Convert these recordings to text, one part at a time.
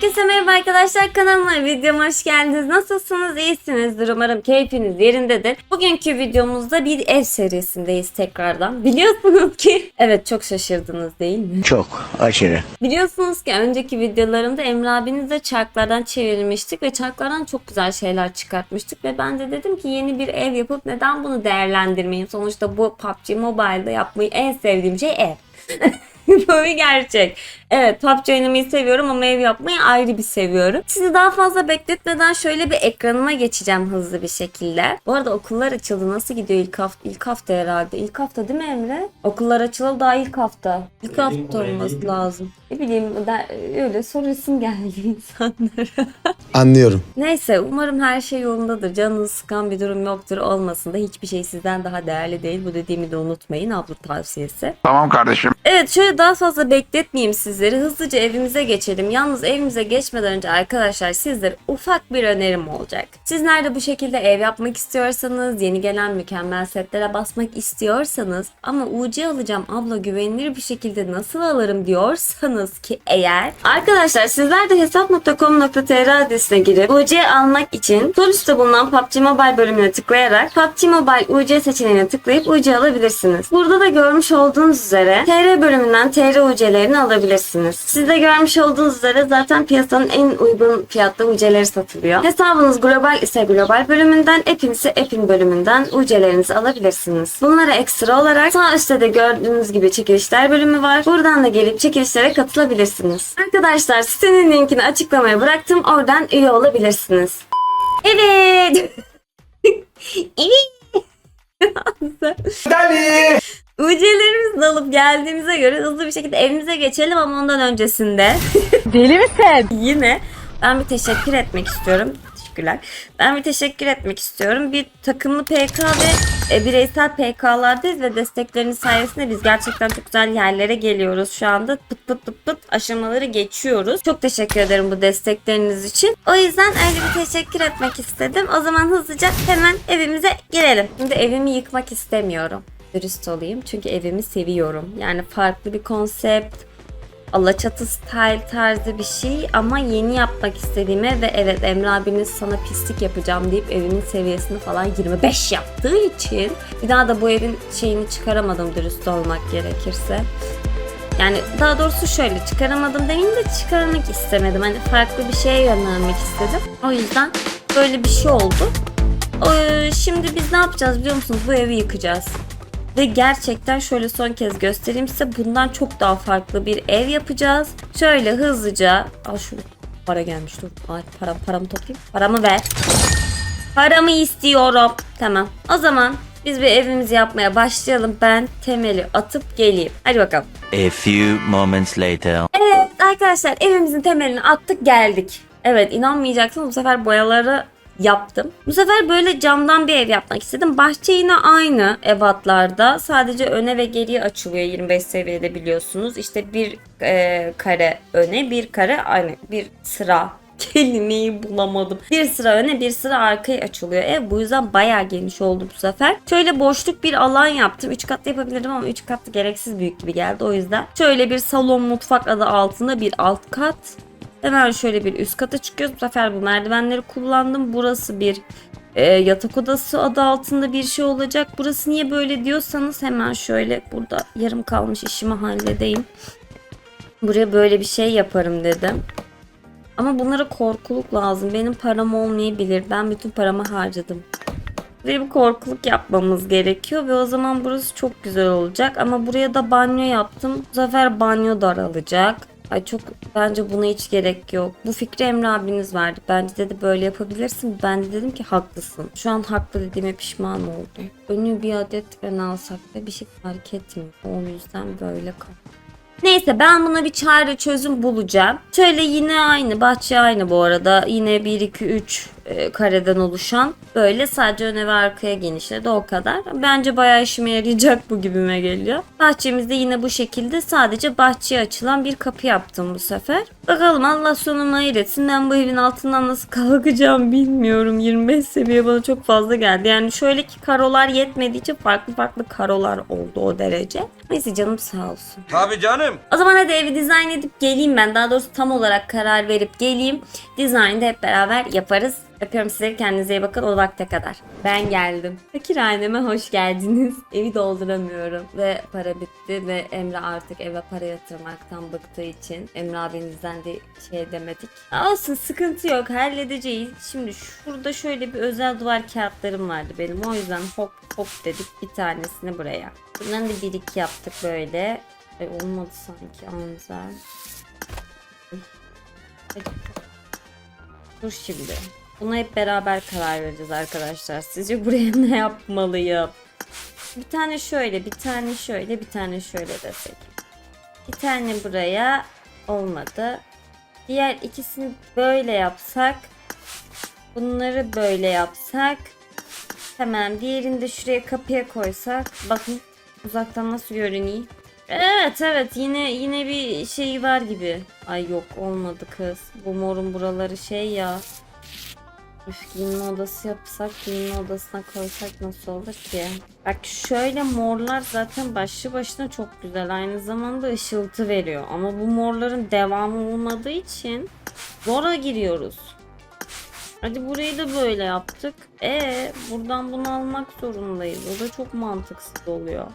Herkese merhaba arkadaşlar kanalıma videoma hoş geldiniz. Nasılsınız? İyisinizdir. Umarım keyfiniz yerindedir. Bugünkü videomuzda bir ev serisindeyiz tekrardan. Biliyorsunuz ki evet çok şaşırdınız değil mi? Çok aşırı. Biliyorsunuz ki önceki videolarımda Emre abinizle çarklardan çevirmiştik ve çarklardan çok güzel şeyler çıkartmıştık ve ben de dedim ki yeni bir ev yapıp neden bunu değerlendirmeyeyim? Sonuçta bu PUBG Mobile'da yapmayı en sevdiğim şey ev. Bu bir gerçek. Evet PUBG oynamayı seviyorum ama ev yapmayı ayrı bir seviyorum. Sizi daha fazla bekletmeden şöyle bir ekranıma geçeceğim hızlı bir şekilde. Bu arada okullar açıldı. Nasıl gidiyor ilk hafta? İlk hafta herhalde. İlk hafta değil mi Emre? Okullar açılalı daha ilk hafta. İlk hafta olması lazım. Ne bileyim ben, öyle soru isim geldi insanlara. Anlıyorum. Neyse umarım her şey yolundadır. Canınızı sıkan bir durum yoktur. Olmasın da hiçbir şey sizden daha değerli değil. Bu dediğimi de unutmayın. Abla tavsiyesi. Tamam kardeşim. Evet şöyle daha fazla bekletmeyeyim sizleri. Hızlıca evimize geçelim. Yalnız evimize geçmeden önce arkadaşlar sizlere ufak bir önerim olacak. Sizler de bu şekilde ev yapmak istiyorsanız, yeni gelen mükemmel setlere basmak istiyorsanız ama UC alacağım abla güvenilir bir şekilde nasıl alırım diyorsanız ki eğer arkadaşlar sizler de hesap.com.tr adresine girip UC almak için sol üstte bulunan PUBG Mobile bölümüne tıklayarak PUBG Mobile UC seçeneğine tıklayıp UC alabilirsiniz. Burada da görmüş olduğunuz üzere TR bölümünden TR UC'lerini alabilirsiniz. Siz de görmüş olduğunuz üzere zaten piyasanın en uygun fiyatlı UC'leri satılıyor. Hesabınız global ise global bölümünden, app'in ise app'in bölümünden UC'lerinizi alabilirsiniz. Bunlara ekstra olarak sağ üstte de gördüğünüz gibi çekilişler bölümü var. Buradan da gelip çekilişlere katılabilirsiniz. Arkadaşlar sitenin linkini açıklamaya bıraktım. Oradan üye olabilirsiniz. Evet. evet. UC'lerimizi alıp geldiğimize göre hızlı bir şekilde evimize geçelim ama ondan öncesinde Deli misin? yine ben bir teşekkür etmek istiyorum. Teşekkürler. Ben bir teşekkür etmek istiyorum. Bir takımlı PK ve e, bireysel PK'lardayız ve destekleriniz sayesinde biz gerçekten çok güzel yerlere geliyoruz şu anda. Pıt pıt pıt pıt aşamaları geçiyoruz. Çok teşekkür ederim bu destekleriniz için. O yüzden öyle bir teşekkür etmek istedim. O zaman hızlıca hemen evimize girelim. Şimdi evimi yıkmak istemiyorum. Dürüst olayım çünkü evimi seviyorum. Yani farklı bir konsept, Alaçatı style tarzı bir şey ama yeni yapmak istediğime ve evet Emre abiniz sana pislik yapacağım deyip evimin seviyesini falan 25 yaptığı için bir daha da bu evin şeyini çıkaramadım dürüst olmak gerekirse. Yani daha doğrusu şöyle çıkaramadım demeyeyim de çıkarmak istemedim. Hani farklı bir şeye yönelmek istedim. O yüzden böyle bir şey oldu. Ee, Şimdi biz ne yapacağız biliyor musunuz? Bu evi yıkacağız. Ve gerçekten şöyle son kez göstereyim size bundan çok daha farklı bir ev yapacağız. Şöyle hızlıca al şunu para gelmiş dur. Ay, param, paramı toplayayım. Paramı ver. Paramı istiyorum. Tamam. O zaman biz bir evimizi yapmaya başlayalım. Ben temeli atıp geleyim. Hadi bakalım. A few moments later. Evet arkadaşlar evimizin temelini attık geldik. Evet inanmayacaksınız bu sefer boyaları yaptım. Bu sefer böyle camdan bir ev yapmak istedim. Bahçe yine aynı ebatlarda. Sadece öne ve geriye açılıyor 25 seviyede biliyorsunuz. İşte bir e, kare öne bir kare aynı bir sıra kelimeyi bulamadım. Bir sıra öne bir sıra arkaya açılıyor. Ev bu yüzden bayağı geniş oldu bu sefer. Şöyle boşluk bir alan yaptım. 3 katlı yapabilirdim ama 3 katlı gereksiz büyük gibi geldi o yüzden. Şöyle bir salon mutfak adı altında bir alt kat. Hemen şöyle bir üst kata çıkıyoruz. Bu sefer bu merdivenleri kullandım. Burası bir e, yatak odası adı altında bir şey olacak. Burası niye böyle diyorsanız hemen şöyle burada yarım kalmış işimi halledeyim. Buraya böyle bir şey yaparım dedim. Ama bunlara korkuluk lazım. Benim param olmayabilir. Ben bütün paramı harcadım. Buraya bir korkuluk yapmamız gerekiyor ve o zaman burası çok güzel olacak. Ama buraya da banyo yaptım. Bu sefer banyo daralacak. Ay çok bence buna hiç gerek yok. Bu fikri Emre abiniz verdi. Bence dedi böyle yapabilirsin. Ben de dedim ki haklısın. Şu an haklı dediğime pişman oldum. Önü bir adet ön alsak da bir şey fark etmiyor. O yüzden böyle kal. Neyse ben buna bir çare çözüm bulacağım. Şöyle yine aynı bahçe aynı bu arada. Yine 1 2 3 e, kareden oluşan. Böyle sadece öne ve arkaya genişledi o kadar. Bence bayağı işime yarayacak bu gibime geliyor. Bahçemizde yine bu şekilde sadece bahçeye açılan bir kapı yaptım bu sefer. Bakalım Allah sonunu hayır etsin. Ben bu evin altından nasıl kalkacağım bilmiyorum. 25 seviye bana çok fazla geldi. Yani şöyle ki karolar yetmediği için farklı farklı karolar oldu o derece. Neyse canım sağ olsun. Tabii canım. O zaman hadi evi dizayn edip geleyim ben. Daha doğrusu tam olarak karar verip geleyim. Dizaynı da hep beraber yaparız. Öpüyorum sizleri. Kendinize iyi bakın o vakte kadar. Ben geldim. Fakirhaneme hoş geldiniz. Evi dolduramıyorum ve para bitti ve Emre artık eve para yatırmaktan bıktığı için Emre abinizden de şey demedik. Olsun sıkıntı yok halledeceğiz. Şimdi şurada şöyle bir özel duvar kağıtlarım vardı benim. O yüzden hop hop dedik bir tanesini buraya. Bundan da bir iki yaptık böyle. Ay olmadı sanki Anzer. Dur şimdi. Buna hep beraber karar vereceğiz arkadaşlar. Sizce buraya ne yapmalıyım? Bir tane şöyle, bir tane şöyle, bir tane şöyle desek. Bir tane buraya olmadı. Diğer ikisini böyle yapsak. Bunları böyle yapsak. Tamam. Diğerini de şuraya kapıya koysak. Bakın uzaktan nasıl görünüyor. Evet evet yine yine bir şey var gibi. Ay yok olmadı kız. Bu morun buraları şey ya. Üf giyinme odası yapsak giyinme odasına koysak nasıl olur ki? Bak şöyle morlar zaten başlı başına çok güzel. Aynı zamanda ışıltı veriyor. Ama bu morların devamı olmadığı için zora giriyoruz. Hadi burayı da böyle yaptık. E buradan bunu almak zorundayız. O da çok mantıksız oluyor.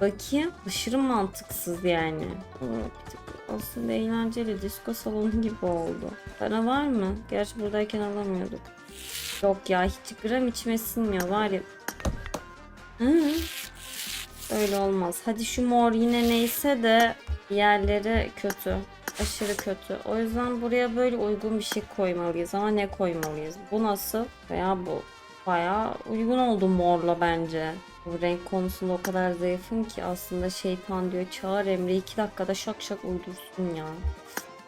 Bakayım. Aşırı mantıksız yani. Bir tık Aslında eğlenceli disco salonu gibi oldu. Para var mı? Gerçi buradayken alamıyorduk. Yok ya hiç gram içime sinmiyor var ya. Hı. Öyle olmaz. Hadi şu mor yine neyse de yerleri kötü. Aşırı kötü. O yüzden buraya böyle uygun bir şey koymalıyız. Ama ne koymalıyız? Bu nasıl? Veya bu. Bayağı uygun oldu morla bence. Bu renk konusunda o kadar zayıfım ki aslında şeytan diyor çağır Emre 2 dakikada şak şak uydursun ya.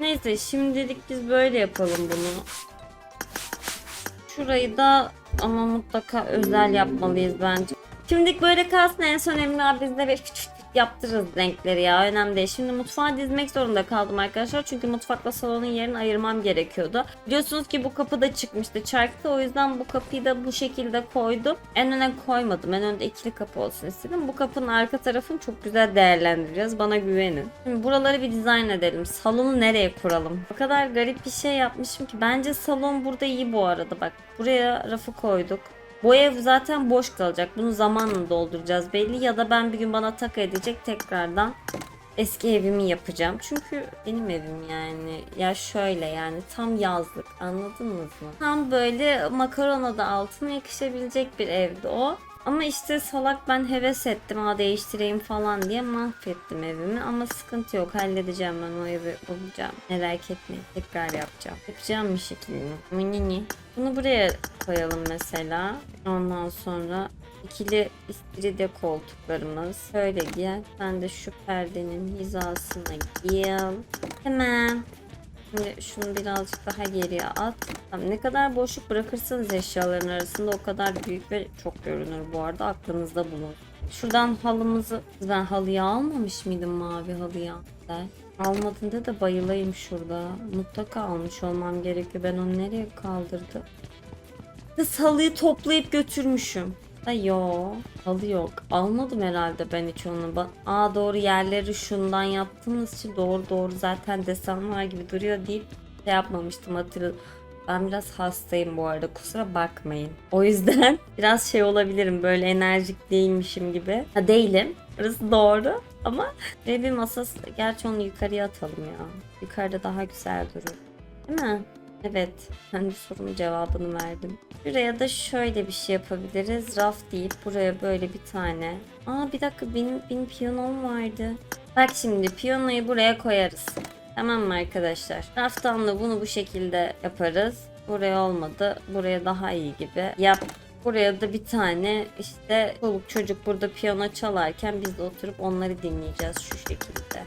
Neyse şimdilik biz böyle yapalım bunu. Şurayı da ama mutlaka özel yapmalıyız bence. Şimdilik böyle kalsın en son Emre abimizle bir küçük yaptırırız renkleri ya önemli değil. Şimdi mutfağa dizmek zorunda kaldım arkadaşlar. Çünkü mutfakla salonun yerini ayırmam gerekiyordu. Biliyorsunuz ki bu kapı da çıkmıştı çarkta. O yüzden bu kapıyı da bu şekilde koydum. En öne koymadım. En önde ikili kapı olsun istedim. Bu kapının arka tarafını çok güzel değerlendireceğiz. Bana güvenin. Şimdi buraları bir dizayn edelim. Salonu nereye kuralım? O kadar garip bir şey yapmışım ki. Bence salon burada iyi bu arada. Bak buraya rafı koyduk. Bu ev zaten boş kalacak. Bunu zamanla dolduracağız belli ya da ben bir gün bana tak edecek tekrardan eski evimi yapacağım. Çünkü benim evim yani. Ya şöyle yani tam yazlık anladınız mı? Tam böyle makarona da altına yakışabilecek bir evdi o. Ama işte salak ben heves ettim ha değiştireyim falan diye mahvettim evimi. Ama sıkıntı yok halledeceğim ben o evi bulacağım. Merak etmeyin tekrar yapacağım. Yapacağım bir şekilde. Mini. bunu buraya koyalım mesela. Ondan sonra ikili istiridye koltuklarımız. Şöyle gel sen de şu perdenin hizasına gel. Hemen Şimdi şunu birazcık daha geriye at. Tamam, ne kadar boşluk bırakırsanız eşyaların arasında o kadar büyük ve çok görünür bu arada aklınızda bulun. Şuradan halımızı ben halıyı almamış mıydım mavi halıyı? Ben almadığında da bayılayım şurada. Mutlaka almış olmam gerekiyor. Ben onu nereye kaldırdım? Kız halıyı toplayıp götürmüşüm. Da yo. Halı yok. Almadım herhalde ben hiç onu. Aa doğru yerleri şundan yaptığımız için doğru doğru zaten desen var gibi duruyor deyip şey yapmamıştım hatırladım. Ben biraz hastayım bu arada kusura bakmayın. O yüzden biraz şey olabilirim böyle enerjik değilmişim gibi. Ha değilim. Orası doğru ama bir masası gerçi onu yukarıya atalım ya. Yukarıda daha güzel durur. Değil mi? Evet. Ben de sorunun cevabını verdim. Şuraya da şöyle bir şey yapabiliriz. Raf deyip buraya böyle bir tane. Aa bir dakika benim benim piyanom vardı. Bak şimdi piyanoyu buraya koyarız. Tamam mı arkadaşlar? Raftan da bunu bu şekilde yaparız. Buraya olmadı. Buraya daha iyi gibi. Yap. Buraya da bir tane işte çoluk çocuk burada piyano çalarken biz de oturup onları dinleyeceğiz şu şekilde.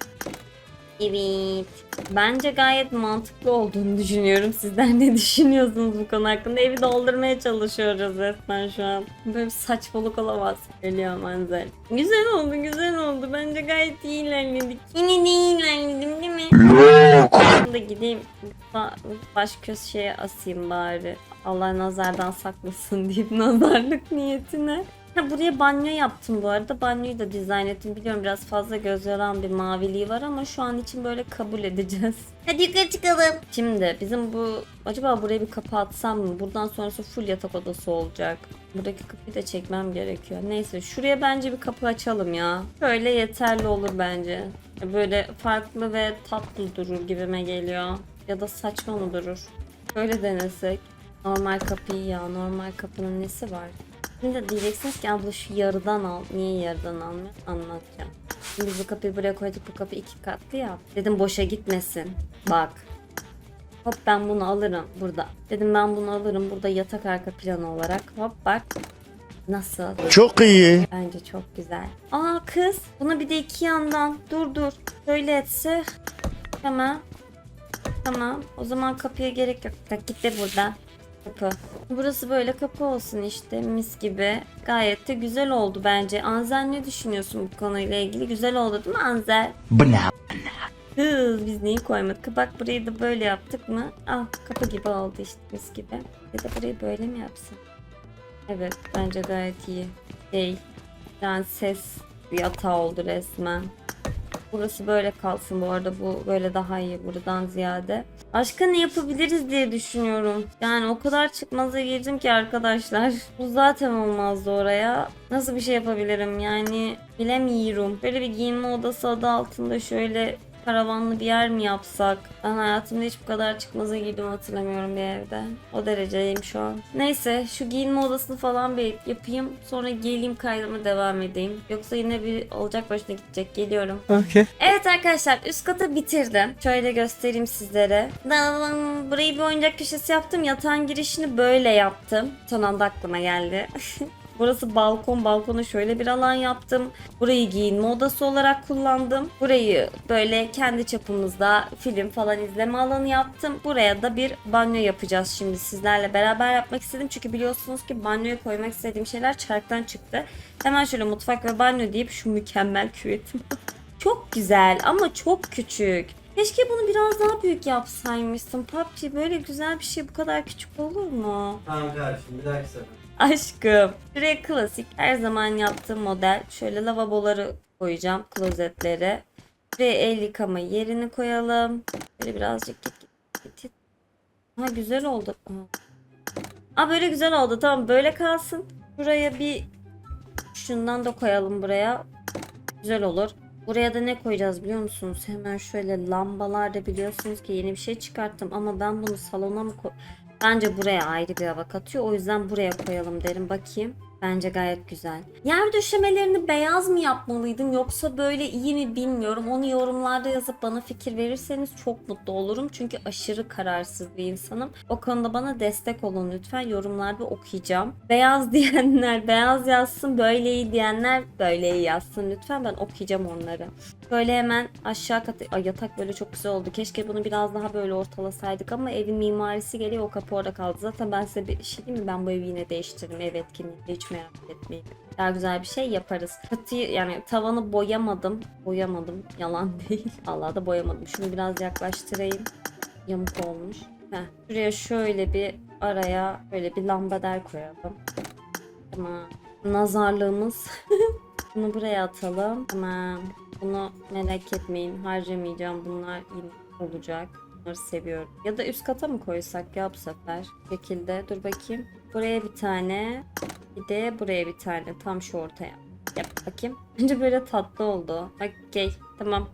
Evet. Bence gayet mantıklı olduğunu düşünüyorum. Sizler ne düşünüyorsunuz bu konu hakkında? Evi doldurmaya çalışıyoruz resmen şu an. Böyle bir saçmalık olamaz. Geliyor manzara. Güzel oldu, güzel oldu. Bence gayet iyi ilerledik. Yine de iyi ilerledim değil mi? Ben de gideyim ba- baş köşeye asayım bari. Allah nazardan saklasın deyip nazarlık niyetine. Ha, buraya banyo yaptım bu arada. Banyoyu da dizayn ettim. Biliyorum biraz fazla göz yoran bir maviliği var ama şu an için böyle kabul edeceğiz. Hadi yukarı çıkalım. Şimdi bizim bu... Acaba buraya bir kapı atsam mı? Buradan sonrası full yatak odası olacak. Buradaki kapıyı da çekmem gerekiyor. Neyse şuraya bence bir kapı açalım ya. Böyle yeterli olur bence. Böyle farklı ve tatlı durur gibime geliyor. Ya da saçma mı durur? Böyle denesek. Normal kapıyı ya. Normal kapının nesi var? Şimdi de diyeceksiniz ki abla şu yarıdan al. Niye yarıdan almıyor? Anlatacağım. Şimdi bu kapıyı buraya koyduk. Bu kapı iki katlı ya. Dedim boşa gitmesin. Bak. Hop ben bunu alırım burada. Dedim ben bunu alırım burada yatak arka planı olarak. Hop bak. Nasıl? Çok iyi. Bence çok güzel. Aa kız. Buna bir de iki yandan. Dur dur. Şöyle etse. Tamam. Tamam. O zaman kapıya gerek yok. Bak git de burada. Kapı. Burası böyle kapı olsun işte mis gibi. Gayet de güzel oldu bence. Anzel ne düşünüyorsun bu konuyla ilgili? Güzel oldu değil mi Anzel? Kız biz neyi koymadık? Bak burayı da böyle yaptık mı? Ah kapı gibi oldu işte mis gibi. Ya da burayı böyle mi yapsın? Evet bence gayet iyi. Şey yani ses yatağı oldu resmen. Burası böyle kalsın bu arada bu böyle daha iyi buradan ziyade. Başka ne yapabiliriz diye düşünüyorum. Yani o kadar çıkmaza girdim ki arkadaşlar. Bu zaten olmazdı oraya. Nasıl bir şey yapabilirim yani bilemiyorum. Böyle bir giyinme odası adı altında şöyle karavanlı bir yer mi yapsak? Ben hayatımda hiç bu kadar çıkmaza girdim hatırlamıyorum bir evde. O dereceyim şu an. Neyse şu giyinme odasını falan bir yapayım. Sonra geleyim kaydıma devam edeyim. Yoksa yine bir olacak başına gidecek. Geliyorum. Okay. Evet arkadaşlar üst katı bitirdim. Şöyle göstereyim sizlere. Burayı bir oyuncak köşesi yaptım. Yatağın girişini böyle yaptım. Son anda aklıma geldi. Burası balkon. Balkona şöyle bir alan yaptım. Burayı giyinme odası olarak kullandım. Burayı böyle kendi çapımızda film falan izleme alanı yaptım. Buraya da bir banyo yapacağız şimdi sizlerle beraber yapmak istedim. Çünkü biliyorsunuz ki banyoya koymak istediğim şeyler çarktan çıktı. Hemen şöyle mutfak ve banyo deyip şu mükemmel küvetim. Çok güzel ama çok küçük. Keşke bunu biraz daha büyük yapsaymışsın. PUBG böyle güzel bir şey bu kadar küçük olur mu? Tamam kardeşim bir dahaki sefer. Aşkım. Şuraya klasik her zaman yaptığım model. Şöyle lavaboları koyacağım. Klozetleri. Şuraya el yıkama yerini koyalım. Böyle birazcık git git git. Ha güzel oldu. Aa. Böyle güzel oldu. Tamam böyle kalsın. Buraya bir şundan da koyalım buraya. Güzel olur. Buraya da ne koyacağız biliyor musunuz? Hemen şöyle lambalar da biliyorsunuz ki yeni bir şey çıkarttım ama ben bunu salona mı koy... Bence buraya ayrı bir hava katıyor. O yüzden buraya koyalım derim. Bakayım. Bence gayet güzel. Yer döşemelerini beyaz mı yapmalıydım yoksa böyle iyi mi bilmiyorum. Onu yorumlarda yazıp bana fikir verirseniz çok mutlu olurum. Çünkü aşırı kararsız bir insanım. O konuda bana destek olun lütfen. Yorumlarda okuyacağım. Beyaz diyenler beyaz yazsın. Böyle iyi diyenler böyle iyi yazsın. Lütfen ben okuyacağım onları. Böyle hemen aşağı katı... Ay yatak böyle çok güzel oldu. Keşke bunu biraz daha böyle ortalasaydık ama evin mimarisi geliyor. O kapı orada kaldı. Zaten ben size bir şey diyeyim mi? Ben bu evi yine değiştiririm. Ev etkinliğinde hiç merak etmeyin. Daha güzel bir şey yaparız. Katıyı yani tavanı boyamadım. Boyamadım. Yalan değil. Allah da boyamadım. Şunu biraz yaklaştırayım. Yamuk olmuş. Heh. Şuraya şöyle bir araya böyle bir lambader koyalım. Tamam. Nazarlığımız. Bunu buraya atalım. Tamam. Bunu merak etmeyin. Harcamayacağım. Bunlar yine olacak. Bunları seviyorum. Ya da üst kata mı koysak ya bu sefer? Şekilde. Dur bakayım. Buraya bir tane. Bir de buraya bir tane. Tam şu ortaya. Yap bakayım. Bence böyle tatlı oldu. Okey. Tamam.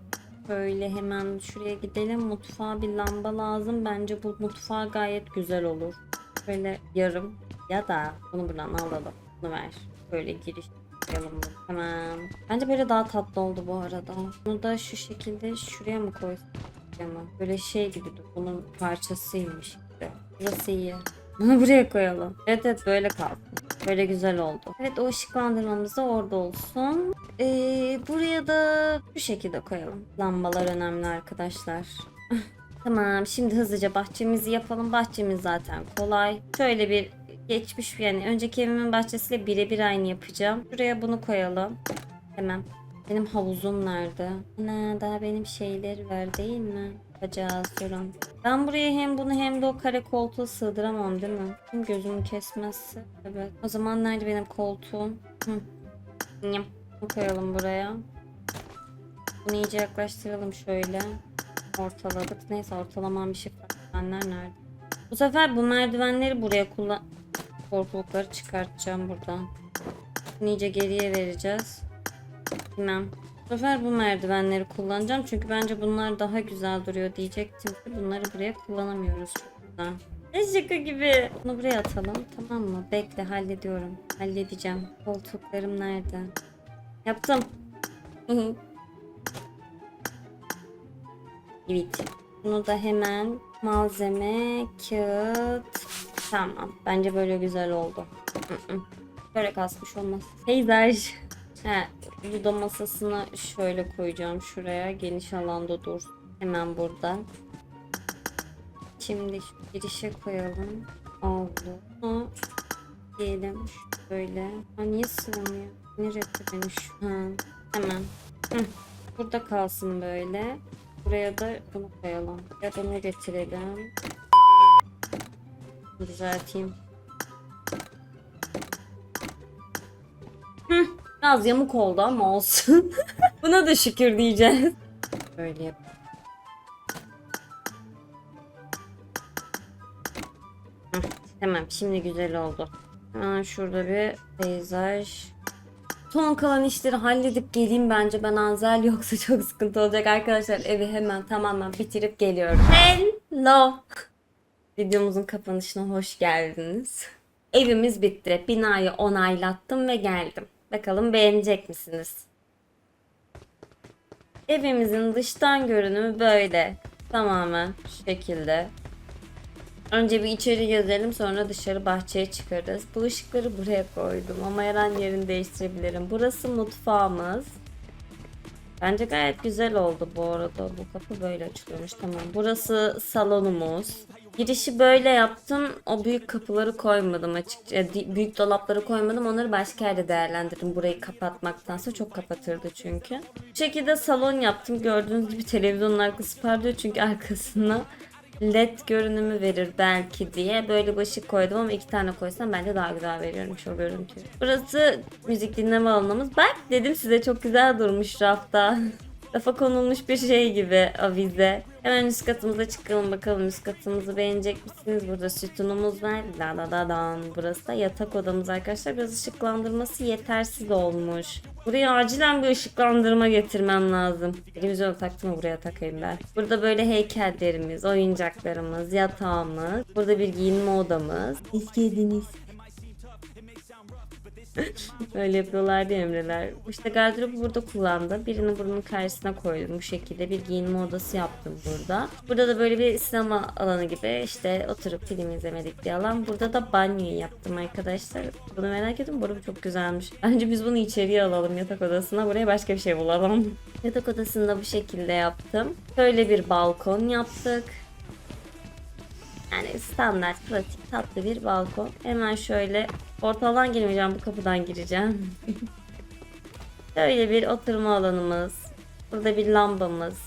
Böyle hemen şuraya gidelim. Mutfağa bir lamba lazım. Bence bu mutfağa gayet güzel olur. Böyle yarım. Ya da bunu buradan alalım. Bunu ver. Böyle giriş bunu. Tamam. Bence böyle daha tatlı oldu bu arada. Bunu da şu şekilde şuraya mı koysak? Ama böyle şey gibi. Bunun parçasıymış gibi. Burası iyi. Bunu buraya koyalım. Evet evet böyle kalsın. Böyle güzel oldu. Evet o ışıklandırmamız da orada olsun. Ee, buraya da bu şekilde koyalım. Lambalar önemli arkadaşlar. tamam şimdi hızlıca bahçemizi yapalım. Bahçemiz zaten kolay. Şöyle bir geçmiş yani önceki evimin bahçesiyle birebir aynı yapacağım. Şuraya bunu koyalım. Hemen. Benim havuzum nerede? Ana daha benim şeyleri var değil mi? Yapacağız durun. Ben buraya hem bunu hem de o kare koltuğu sığdıramam değil mi? Kim gözümü kesmezse. Evet. O zaman nerede benim koltuğum? Hı. Koyalım buraya. Bunu iyice yaklaştıralım şöyle. Ortaladık. Neyse ortalamam bir şey merdivenler nerede? Bu sefer bu merdivenleri buraya kullan... Korkulukları çıkartacağım buradan. Bunu geriye vereceğiz. Bilmem. Bu sefer bu merdivenleri kullanacağım. Çünkü bence bunlar daha güzel duruyor diyecektim ki bunları buraya kullanamıyoruz. Güzel. Ne şaka gibi. Bunu buraya atalım tamam mı? Bekle hallediyorum. Halledeceğim. Koltuklarım nerede? Yaptım. evet. Bunu da hemen malzeme, kağıt. Tamam. Bence böyle güzel oldu. Böyle kasmış olmaz. Peyzaj. He, Ludo masasını şöyle koyacağım şuraya. Geniş alanda dur. Hemen burada. Şimdi şu girişe koyalım. Oldu. Bunu diyelim böyle. Ha niye sığmıyor? Nereye demiş? Ha, hemen. Hı. Burada kalsın böyle. Buraya da bunu koyalım. Ya da bunu getirelim. Düzelteyim. Biraz yamuk oldu ama olsun. Buna da şükür diyeceğiz. Böyle yap. Tamam şimdi güzel oldu. Hemen şurada bir peyzaj. Son kalan işleri halledip geleyim bence ben Anzel yoksa çok sıkıntı olacak arkadaşlar. Evi hemen tamamen bitirip geliyorum. Hello. Videomuzun kapanışına hoş geldiniz. Evimiz bitti. Binayı onaylattım ve geldim. Bakalım beğenecek misiniz? Evimizin dıştan görünümü böyle. Tamamen şu şekilde. Önce bir içeri gezelim sonra dışarı bahçeye çıkarız. Bu ışıkları buraya koydum ama her yerini değiştirebilirim. Burası mutfağımız. Bence gayet güzel oldu bu arada. Bu kapı böyle açılıyormuş tamam. Burası salonumuz. Girişi böyle yaptım. O büyük kapıları koymadım açıkça. Büyük dolapları koymadım. Onları başka yerde değerlendirdim. Burayı kapatmaktansa çok kapatırdı çünkü. Bu şekilde salon yaptım. Gördüğünüz gibi televizyonun arkası parlıyor çünkü arkasına led görünümü verir belki diye böyle ışık koydum ama iki tane koysam bence daha güzel veriyormuş o görüntü. Burası müzik dinleme alanımız. Bak dedim size çok güzel durmuş rafta. Rafa konulmuş bir şey gibi avize. Hemen üst katımıza çıkalım bakalım üst katımızı beğenecek misiniz? Burada sütunumuz var. Da da da dan. Burası da yatak odamız arkadaşlar. Biraz ışıklandırması yetersiz olmuş. Buraya acilen bir ışıklandırma getirmem lazım. Televizyonu taktım buraya takayım ben. Burada böyle heykellerimiz, oyuncaklarımız, yatağımız. Burada bir giyinme odamız. Hoş geldiniz. Böyle yapıyorlardı Emreler. İşte gardırobu burada kullandım. Birini bunun karşısına koydum. Bu şekilde bir giyinme odası yaptım burada. Burada da böyle bir sinema alanı gibi işte oturup film izlemedik bir alan. Burada da banyoyu yaptım arkadaşlar. Bunu merak ettim. Bu çok güzelmiş. Bence biz bunu içeriye alalım yatak odasına. Buraya başka bir şey bulalım. Yatak odasında bu şekilde yaptım. Böyle bir balkon yaptık. Yani standart, pratik, tatlı bir balkon. Hemen şöyle ortadan girmeyeceğim, bu kapıdan gireceğim. Böyle bir oturma alanımız. Burada bir lambamız.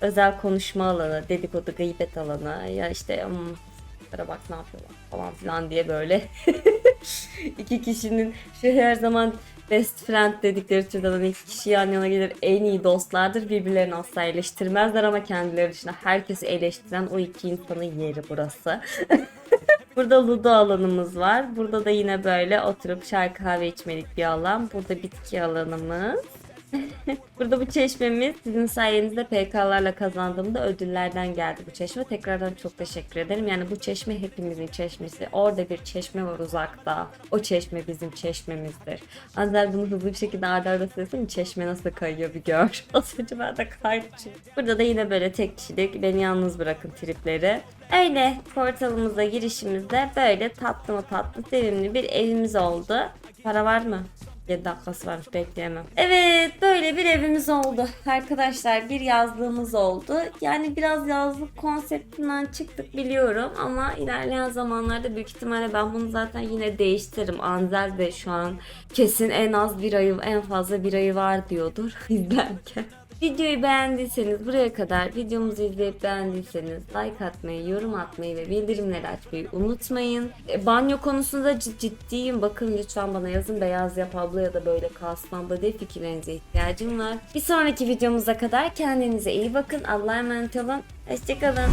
Özel konuşma alanı, dedikodu, gıybet alanı. Ya işte bunlara bak ne yapıyorlar falan filan diye böyle. iki kişinin şu her zaman best friend dedikleri türden hani iki kişi yan yana gelir en iyi dostlardır. Birbirlerini asla eleştirmezler ama kendileri dışında herkesi eleştiren o iki insanın yeri burası. Burada ludo alanımız var. Burada da yine böyle oturup çay kahve içmelik bir alan. Burada bitki alanımız. Burada bu çeşmemiz sizin sayenizde PK'larla kazandığımda ödüllerden geldi bu çeşme. Tekrardan çok teşekkür ederim. Yani bu çeşme hepimizin çeşmesi. Orada bir çeşme var uzakta. O çeşme bizim çeşmemizdir. Azer bunu hızlı bir şekilde arda arda söylesene çeşme nasıl kayıyor bir gör. Az önce ben de kaydım. Burada da yine böyle tek kişilik beni yalnız bırakın tripleri. Öyle portalımıza girişimizde böyle tatlı mı tatlı sevimli bir evimiz oldu. Para var mı? 7 dakikası varmış bekleyemem. Evet böyle bir evimiz oldu. Arkadaşlar bir yazlığımız oldu. Yani biraz yazlık konseptinden çıktık biliyorum ama ilerleyen zamanlarda büyük ihtimalle ben bunu zaten yine değiştiririm. Anzel de şu an kesin en az bir ayı en fazla bir ayı var diyordur izlerken. Videoyu beğendiyseniz buraya kadar videomuzu izleyip beğendiyseniz like atmayı, yorum atmayı ve bildirimleri açmayı unutmayın. E, banyo konusunda cid- ciddiyim. Bakın lütfen bana yazın beyaz yap abla ya da böyle kasmanda diye fikirlerinize ihtiyacım var. Bir sonraki videomuza kadar kendinize iyi bakın. Allah'a emanet olun. Hoşçakalın.